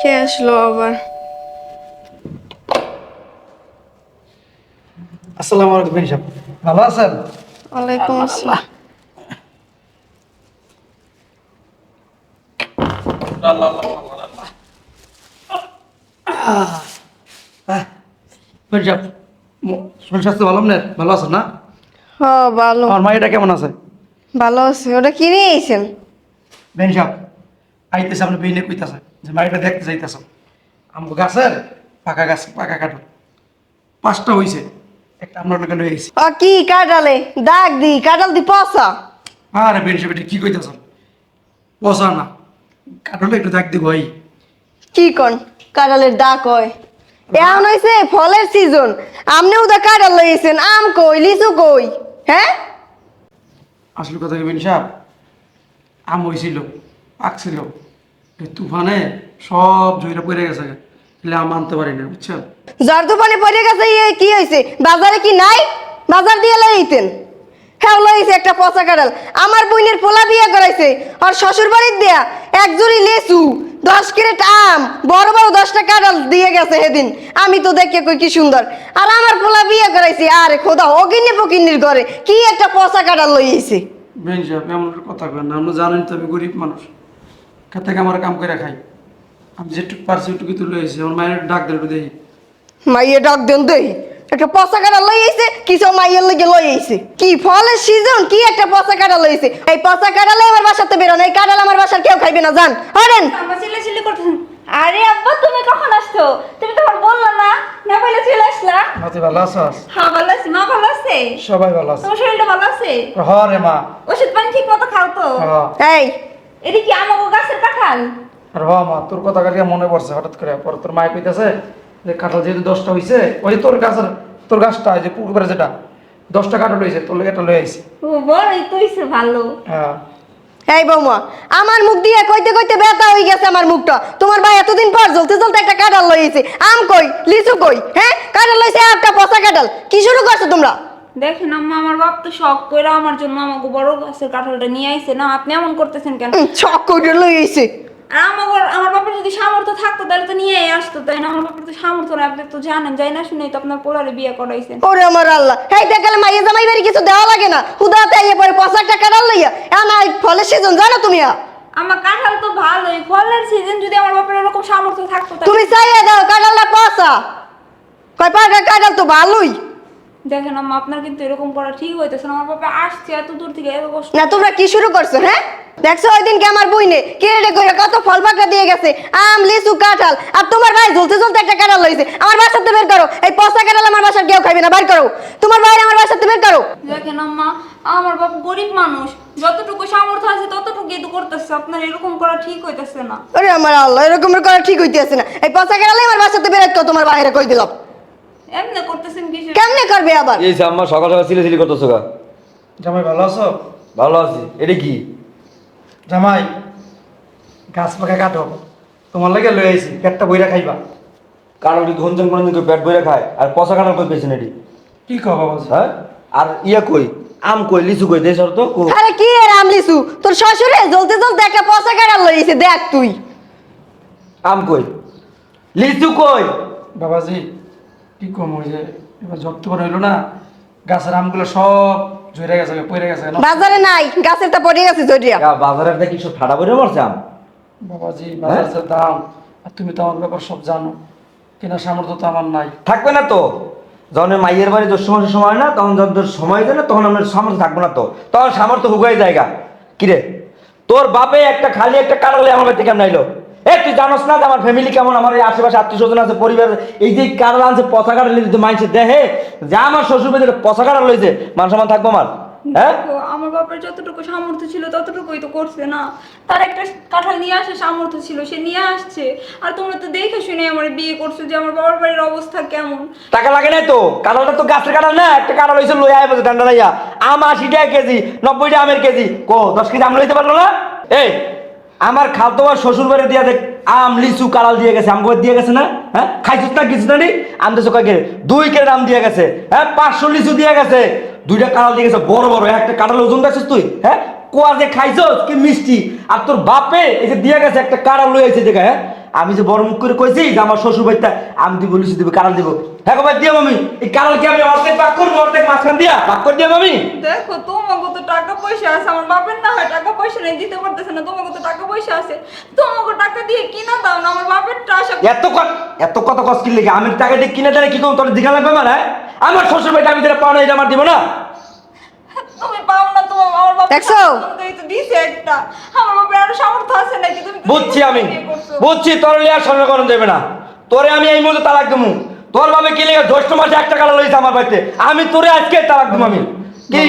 কে আসলো আবার? আসসালামু আলাইকুম বেন সাহেব ভালো আছেন? ওয়ালাইকুম আসসালাম। বেন সাহেব শরীর স্বাস্থ্য ভালো আপনার? ভালো আছেন না? হ ভালো। আমার মাইটা কেমন আছে? ভালো আছে। ওটা কিনে আইছেন? বেন সাহেব আইতেছে আপনি বেইনে কইতাছে যে মাইটা দেখতে যাইতেছে। আমগো গাছের পাকা গাছ পাকা কাঠো পাঁচটা হইছে একটা আমরা লোকে ও কি কাটালে দাগ দি কাটাল দি পচা? আরে এটা কি কইতাছেন পচা না। কাঠলে একটু দেখ দিব ভাই কি কন? কাটালের দাগ হয়। এখন হইছে ফলের সিজন আপনিও তো কাটাল লইছেন আম কই লিচু কই? হ্যাঁ? আসল কথা কি বেন সাহেব? আম হইছিল পাকছিল। তুফানে সব জয়রা পড়ে গেছে। তাহলে আম আনতে পারি না বুঝছেন জ্বর তুফানে পড়ে গেছে ইয়ে কি হয়েছে বাজারে কি নাই? বাজার দিয়ে লইতেন হ্যাঁ লইছে একটা পচা কাঁঠাল। আমার বোনের পোলা বিয়ে করাইছে আর শ্বশুর বাড়ির দেয়া এক জুড়ি লেচু দশ ক্যারেট আম বড় বড় দশটা কাঁঠাল দিয়ে গেছে সেদিন। আমি তো দেখে কই কি সুন্দর। আর আমার পোলা বিয়ে করাইছে আরে খোদা অগিন্নি ফকিন্নির ঘরে কি একটা পচা কাঁঠাল লইছে এমন কথা কেন আমরা জানেন তো আমি গরিব মানুষ। কার থেকে আমার কাম করে খাই? আমি যেটুকু পারছি ওটুকু তুলে এসেছি আমার মায়ের ডাক দিল দেখি। মাইয়ে ডাক দেন দেই একটা পচা কাটা লই আইছে কিছু মাইয়ের লগে লই আইছে? কি ফলের সিজন কি একটা পচা কাটা লইছে এই পচা কাটালে আমার বাসাতে বেরোন এই কাটাল আমার বাসার কেউ খাইবে না জান হরেন আমরা চিল্লা চিল্লি করতেছেন। আরে আব্বা তুমি কখন আসছো? তুমি তো বললা না। না বলে চলে আসলা। নাতি ভালো আছাস হ্যাঁ ভালো আছি। মা ভালো আছে? সবাই ভালো আছে। তোমার শরীরটা ভালো আছে? হ রে মা। ওষুধ পানি ঠিক মতো খাও তো? হ এই এটি কি আমাকে গাছের কাঁঠাল। আর হ মা তোর কথা কালকে মনে পড়ছে হঠাৎ করে পরে তোর মায়ে কইতাছে যে কাঁঠাল যেহেতু দশটা হইছে ওই তোর গাছের তোর গাছটা ওই যে পুকুর যেটা দশটা কাঁঠাল হয়েছে তোর লেগে একটা লই আইছি। ও বড়ই তো হইছে ভালো। হ্যাঁ। এই বৌমা আমার মুখ দিয়ে কইতে কইতে ব্যথা হয়ে গেছে আমার মুখটা। তোমার ভাই এতদিন পর জ্বলতে জ্বলতে একটা কাঁঠাল লইছে আম কই লিচু কই হ্যাঁ? কাঁঠাল লইছে একটা পচা কাঁঠাল। কি শুরু করছ তোমরা? দেখেন আম্মা আমার বাপ তো শখ করে আমার জন্য আমাকে বড় গাছের কাঁঠালটা নিয়ে আইছে না? আপনি এমন করতেছেন কেন? ছক কইটা লই আইছে। আর আমার আমার বাপের যদি সামর্থ্য থাকতো তাহলে তো নিয়ে আসতো তাই না? আমার বাপের তো সামর্থ্য না আপনি তো জানেন যাই না শুনেই তো আপনার পোলারে বিয়ে করাইছেন। ওরে আমার আল্লাহ। হেই দেখালে মাইয়ে জামাই বাড়ি কিছু দেওয়া লাগে না। হুদাতে আইয়ে পরে পচা একটা কাঁঠাল লইয়া। এখন এই ফলের সিজন জানো তুমি? আমার কাঁঠাল তো ভালোই। ফলের সিজন যদি আমার বাপের এরকম সামর্থ্য থাকতো তুমি চাইয়ে দাও কাঁঠালটা পচা। কয় পাকা কাঁঠাল তো ভালোই। দেখেন আম্মা আপনার কিন্তু এরকম করা ঠিক হইতেছে না। আমার বাবা আসছে এত দূর থেকে এত কষ্ট। না তোমরা কি শুরু করছ হ্যাঁ? দেখছ ওই দিনকে আমার বইনে কেড়ে করে কত ফল দিয়ে গেছে। আম লিচু কাঁঠাল। আর তোমার ভাই ঝুলতে ঝুলতে একটা কাঁঠাল লইছে। আমার বাসাতে বের করো। এই পচা কাঁঠাল আমার বাসার কেউ খাইবে না বের করো। তোমার ভাই আমার বাসাতে বের করো। দেখেন আম্মা আমার বাবা গরিব মানুষ। যতটুকু সামর্থ্য আছে ততটুকুই তো করতেছে। আপনার এরকম করা ঠিক হইতেছে না। আরে আমার আল্লাহ এরকম করা ঠিক হইতেছে না। এই পচা কাঁঠালে আমার বাসাতে বের করো তোমার বাইরে কই দিলাম এমনি করতেছেন কিছু কেমনে করবে আবার? এই যে আম্মা সকাল সকাল সিলে সিলি করতেছো গা। জামাই ভালো আছো? ভালো আছি। এটা কি? জামাই গাছ পাকা কাটো। তোমার লাগে লই আইছি পেটটা বইরা খাইবা। কারণ কি ঘুমজন কোনো দিন পেট বইরা খায়। আর পচা কাটার কই পেয়েছেন এটি কি কও বাবা হ্যাঁ? আর ইয়া কই? আম কই? লিচু কই? দেশ তো কো? আরে কি এর আম লিচু? তোর শ্বশুরে জ্বলতে জ্বলতে একটা পচা কাঁঠাল লইছে দেখ তুই। আম কই? লিচু কই? বাবাজি কি কম ওই যে এবার যত বড় হইল না গাছের আমগুলো সব ঝরে গেছে পড়ে গেছে বাজারে নাই গাছের তা পড়ে গেছে জড়িয়া ইয়া, বাজারের দেখি সব ঠাডা বইরে মারছে আম। বাবাজি বাজার যে দাম আর তুমি তো আমার ব্যাপার সব জানো। কেনার সামর্থ্য তো আমার নাই। থাকবে না তো। যখন মাইয়ের বাড়ি দশ সময় সময় না তখন যখন সময় দেয় না তখন আমার সামর্থ্য থাকবে না তো। তখন সামর্থ্য হুগাই জায়গা কিরে? তোর বাপে একটা খালি একটা কারলে আমার বাড়িতে কেমন আইলো? এ তুই জানোস না আমার ফ্যামিলি কেমন? আমার এই আশেপাশে আত্মীয় স্বজন আছে পরিবার এই যে কারল আনছে পচা কাটা লিখে মাইছে দেহে যা আমার শ্বশুর বাড়িতে পচা কাটা লইছে মান সম্মান থাকব আমার? হ্যাঁ? আমার বাপের যতটুকু সামর্থ্য ছিল ততটুকুই তো করছে না। তার একটা কাঁঠাল নিয়ে আসার সামর্থ্য ছিল সে নিয়ে আসছে। আর তোমরা তো দেখে শুনে আমার বিয়ে করছ যে আমার বাবার বাড়ির অবস্থা কেমন। টাকা লাগে নাই তো? কাঁঠালটা তো গাছের কাঁঠাল না একটা কাঁঠাল হয়েছে লই আয় বসে ঠান্ডা লাইয়া। আম আশি টাকা কেজি নব্বই টাকা আমের কেজি। কো দশ কেজি আম লইতে পারল না? এই আমার খালতো আর শ্বশুর বাড়ি দিয়া দেখ, আম, লিচু, কালাল দিয়ে গেছে আম দিয়ে গেছে না? হ্যাঁ? খাইছিস না কিছু না নি? আম দেশো কয়েক দুই কেজি আম দিয়ে গেছে হ্যাঁ? পাঁচশো লিচু দিয়ে গেছে, দুইটা কালাল দিয়ে গেছে, বড় বড়, একটা কাঁঠাল ওজন দেখছিস তুই? হ্যাঁ? কোয়া যে খাইছস, কি মিষ্টি। আর তোর বাপে এই যে দিয়ে গেছে, একটা কাঁঠাল লই আইছে দেখা হ্যাঁ? আমি যে বড় মুখ করে কইছি যে আমার শ্বশুর বাড়িটা আমি দিব, লিচু দিব কারাল দিব। হ্যাঁ ভাই, দিও আমি এই কারাল কি আমি অর্ধেক পাক করব, অর্ধেক মাঝখান দিয়া? পাক করে দিও আমি দেখো, তোমার টাকা পয়সা আছে আমার বাপের না হয় টাকা পয়সা নেই দিতে পারতেছে না তোমাকে তো টাকা পয়সা আছে। তোমাকে টাকা দিয়ে কিনা দাও না আমার বাপের আশা এত কত এত কত কষ্ট কিনলে কি আমি টাকা দিয়ে কিনে দেয় কি করব? তোর দিঘা লাগবে মানে আমার শ্বশুর বাড়িটা আমি যেটা পাও না এটা আমার দিব না। তুমি পাও না তোমার আমার বাপের দেখছ? দিছে একটা। আমার বাপের আর সামর্থ্য আছে নাকি তুমি বুঝছি আমি। বুঝছি তোর লিয়ার সঙ্গে করণ দেবে না। তোরে আমি এই মুহূর্তে তালাক দেবো তোর ভাবে কি লেগে জ্যৈষ্ঠ মাসে একটা কালো লইছে আমার বাড়িতে? আমি তোরে আজকে তালাক দেবো আমি। কি?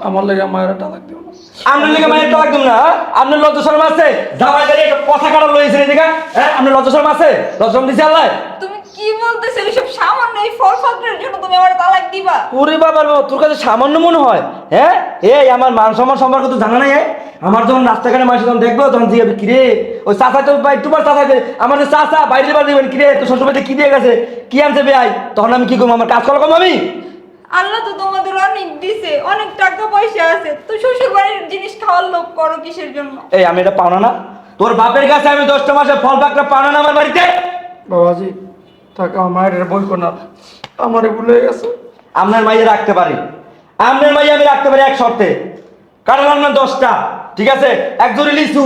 আমার লাগে মায়ের টাকা দিও না। আপনার লিগে মায়ের তালাক দেবো না হ্যাঁ? আপনার লজ্জা শরম আছে? জামাই গাড়ি একটা পথা কাটা লইছে রে দেখা হ্যাঁ? আপনার লজ্জা শরম আছে? লজ্জা শরম দিছে আল্লাহ? তুমি কি বলতেছো? এসব সামান্য এই জন্য তুমি আমার তালাক দিবা? ওরে বাবা তোর কাছে সামান্য মনে হয় হ্যাঁ? এই আমার মান সম্মান সম্পর্ক তো জানা নাই এ? আমার যখন রাস্তাঘাটে মানুষ যখন দেখব তখন জিজ্ঞাসা কিরে ওই চাষা তো ভাই টুপার চাষা আমার যে চাষা বাইরে বার দিবেন কিরে তো শ্বশুরবাড়িতে কি দিয়ে গেছে? কি আনছে বেআই তখন আমি কি করব? আমার কাজ করা কম আমি? আল্লাহ তো তোমাদের অনেক দিছে অনেক টাকা পয়সা আছে তো শ্বশুর বাড়ির জিনিস খাওয়ার লোভ করো কিসের জন্য? এই আমি এটা পাওনা না। তোর বাপের কাছে আমি দশটা মাসে ফল পাকড়া পাওনা না আমার বাড়িতে? বাবাজি টাকা আমার বই কোনা আমারে ভুলে গেছে। আপনার মাইয়ে রাখতে পারি। আপনার মাইয়ে আমি রাখতে পারি এক শর্তে। কারণ আপনার দশটা ঠিক আছে? এক জোড়ি লিচু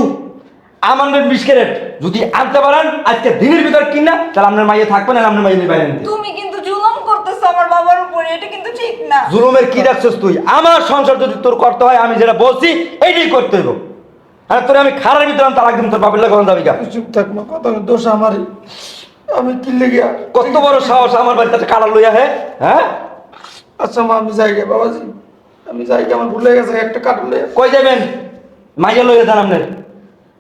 আমার বিশ ক্যারেট। যদি আনতে পারেন আজকে দিনের ভিতর কিনা তাহলে আপনার মাইয়ে থাকবে না আপনার মাইয়ে বাইরে তুমি কিন্তু করতেছো আমার বাবার উপরে এটা কিন্তু ঠিক না। জুলুমের কি দেখছিস তুই? আমার সংসার যদি তোর করতে হয় আমি যেটা বলছি এইটাই করতে হইব। হ্যাঁ তোর আমি খারার ভিতরে আমি তালাক দিন তোর বাপের লাগে যাবি কা চুপ থাক না কথা দোষ আমারই। আমি কিনলে গিয়া কত বড় সাহস আমার বাড়িতে কালা লইয়া হে হ্যাঁ? আচ্ছা মা আমি যাই গে বাবাজি। আমি যাই গে আমার ভুলে গেছে একটা কাটলে কই যাবেন? মাইয়া লইয়া যান আপনার।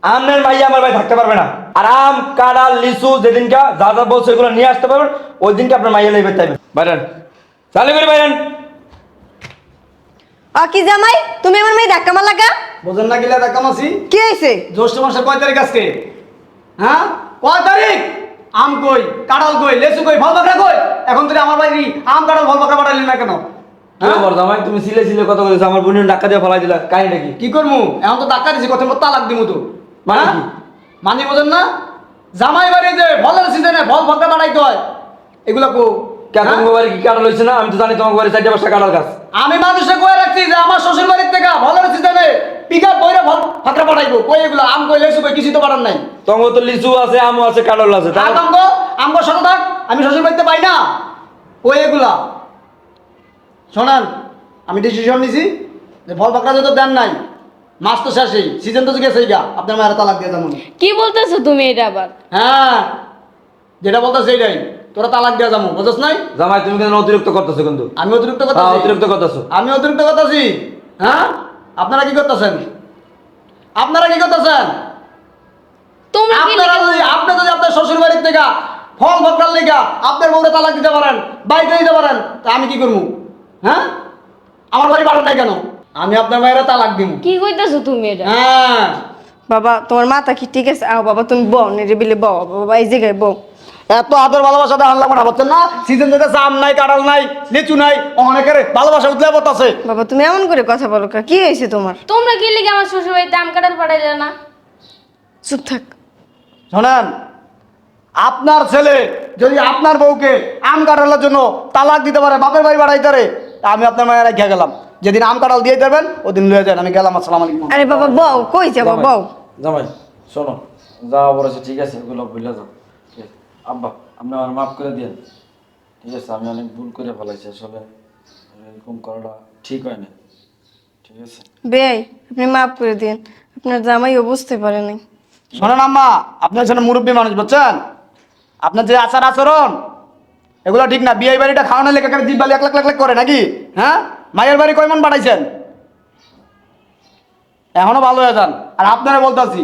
আপনার মাইয়া আমার ভাই থাকতে পারবে না। আর আম কাঁড়াল লিচু যেদিনকা যা যা বলছে এগুলো নিয়ে আসতে পারবেন ওই দিনকে আপনার মাইয়া লইবে তাইবেন বাইরেন। চালু করে বাইরেন। আ কি জামাই? তুমি আমার মেয়ে ধাক্কা মার লাগা বোঝেন না গেলে দেখা মাসি কি হয়েছে জ্যৈষ্ঠ মাসের কয় তারিখ আজকে? হ্যাঁ? কয় তারিখ? আম কই কাঁঠাল কই লেচু কই ফল পাকড়া কই? এখন তুই আমার বাড়ি আম কাঁঠাল ফল পাকড়া পাঠালি না কেন? হ্যাঁ? জামাই? তুমি সিলে সিলে কত করেছ আমার বোনের ডাক্কা দিয়ে ফলাই দিলা। কাহিনীটা কি? কি করমু? এখন তো টাকা দিছি কত তালাক দিমু তো। মানে হ্যাঁ? মানে বোঝেন না? জামাই বাড়ি যে ফলের সিজনে ফল পাকড়া বাড়াইতে হয়। এগুলা কো? কেন হ্যাঁ? তোমার বাড়ি কি কাঁড়াল হয়েছে না? আমি তো জানি তোমার বাড়ি চারটে পাঁচটা কাঁড়াল গাছ। আমি মানুষে কয়ে রাখছি যে আমার শ্বশুর বাড়ির থেকে ফলের সিজনে পিক আপ বইরে ফল ফাকড়া পাঠাইবো। কই এগুলা? আম কই লেচু কই? কিছু তো পারার নাই। তোমার তো লিচু আছে আমও আছে কাঁড়াল আছে আর তাহলে- আমগো থাক আমি শ্বশুর বাড়িতে পাই না। ওই এগুলা? শোনান আমি ডিসিশন নিছি যে ফল পাকড়া যত দেন নাই। মাস তো শেষই সিজন তো গেছেই গা আপনার মায়ের তালাক দিয়ে যেমন কি বলতেছো তুমি এটা আবার? হ্যাঁ যেটা বলতো সেইটাই তোরা তালাক দেওয়া যাব বুঝছ নাই? জামাই তুমি কেন অতিরিক্ত করতেছো কিন্তু? আমি অতিরিক্ত কথা হ্যাঁ, অতিরিক্ত করতেছো। আমি অতিরিক্ত কথাছি হ্যাঁ? আপনারা কি করতেছেন? আপনারা কি করতেছেন? তোমরা কি আপনারা লিখে- যদি আপনি যদি আপনার শ্বশুর বাড়ির থেকে ফল ফকরার লেগা আপনার বউরে তালাক দিতে পারেন বাইরে দিতে পারেন তা আমি কি করব? হ্যাঁ? আমার বাড়ি বাড়ান নাই কেন? আমি আপনার মায়েরা তালাক দিব কি কইতেছো তুমি এটা? হ্যাঁ। বাবা তোমার মাথা কি ঠিক আছে? আও বাবা তুমি বউ নিরিবিলি বউ বাবা এই জায়গায় বউ। এত আদর ভালোবাসা দেখান লাগবে না না? সিজন যেতে আম নাই কাঁঠাল নাই লিচু নাই অনেকের ভালোবাসা উতলে আছে বাবা তুমি এমন করে কথা বলো কা? কি হয়েছে তোমার? তোমরা কি লিখে আমার শ্বশুর বাড়িতে আম কাঁঠাল পাঠাইলে না? চুপ থাক। শোনেন আপনার ছেলে যদি আপনার বউকে আম কাঁঠালের জন্য তালাক দিতে পারে বাপের বাড়ি বাড়াইতে পারে আমি আপনার মায়ের রেখে গেলাম। যেদিন আম কাঁঠাল দিয়ে দেবেন ওদিন লয়ে যান। আমি গেলাম আসসালাম আলাইকুম। আরে বাবা বউ কই যাব জামাই, বউ? জামাই শোনো যা বলেছে ঠিক আছে এগুলো ভুলে যাও। আব্বা আপনি আমার মাফ করে দিন ঠিক আছে আমি অনেক ভুল করে ফেলাইছি আসলে এরকম করাটা ঠিক হয় না। ঠিক আছে? বেয়াই আপনি মাফ করে দিন আপনার জামাইও বুঝতে পারে নাই। শোনেন আম্মা আপনার জন্য মুরব্বী মানুষ বুঝছেন? আপনার যে আচার আচরণ এগুলো ঠিক না। বিয়ে বাড়িটা খাওয়ানো লেখা করে জিব্বালি এক লাখ লাখ লাখ করে নাকি? হ্যাঁ? মায়ের বাড়ি কয় মন পাঠাইছেন এখনও ভালো হয়ে যান। আর আপনারা বলতেছি,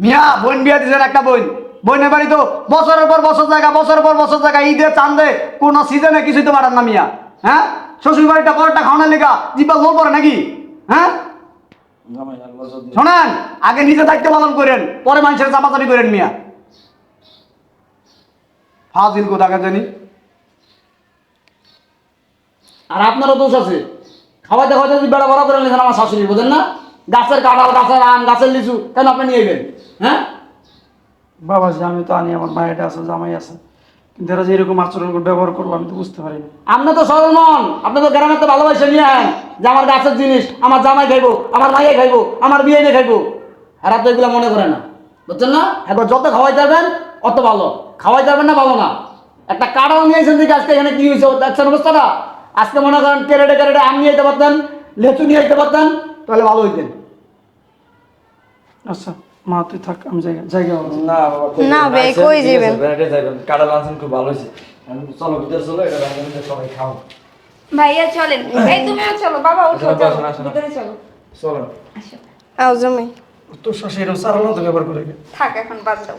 মিয়া, বোন বিয়ে দিয়েছেন একটা বোন। বোনের বাড়ি তো বছরের পর বছর জায়গা, বছরের পর বছর জায়গা, ঈদে চান্দে কোনো সিজনে কিছুই তো পারেন না মিয়া। হ্যাঁ? শ্বশুর বাড়িটা পরেরটা খাওয়ানোর লেখা জিব্বা লোল পরে নাকি? হ্যাঁ? শোনেন, আগে নিজে দায়িত্ব পালন করেন, পরে মানুষের চাপাচাপি করেন মিয়া। ফাজিল কোথাকে জানি? আর আপনারও দোষ আছে। খাওয়াইতে খাওয়াইতে যদি বেড়া বড় করে নিয়েছেন আমার শাশুড়ি বোঝেন না? গাছের কাঁঠাল গাছের আম গাছের লিচু কেন আপনি নিয়ে গেলেন হ্যাঁ? বাবা আমি তো আনি আমার মায়ের আছে জামাই আছে। কিন্তু এরা যে এরকম আচরণ করে ব্যবহার করল আমি তো বুঝতে পারিনি। আপনি তো সরল মন। আপনি তো গ্রামে তো ভালোবাসে নিয়ে আন যে আমার গাছের জিনিস আমার জামাই খাইবো আমার মাইয়ে খাইবো আমার বিয়ে নিয়ে খাইবো। এরা তো এগুলো মনে করে না। বুঝছেন না? একবার যত খাওয়াই যাবেন অত ভালো। খাওয়াই যাবেন না ভালো না। একটা কাটাও নিয়েছেন দিকে আজকে এখানে কি হয়েছে দেখছেন অবস্থাটা? আজকে মনে করেন কেরেটে কেরেটে আম নিয়ে যেতে পারতেন লেচু নিয়ে যেতে পারতেন তাহলে ভালো হইতেন। আচ্ছা মা তুই থাক আমি জায়গা জায়গা না বাবা না বে, কই যাবেন? বেড়াতে যাবেন কাটা লাঞ্চন খুব ভালো আমি চলো ভিতরে চলো এটা রান্না সবাই খাও। ভাইয়া চলেন। এই তুমিও চলো বাবা উঠো চলো। ভিতরে চলো। চলো আসো। আও জামাই তোর সারানো তো ব্যবহার করে। থাক এখন বাদ দাও।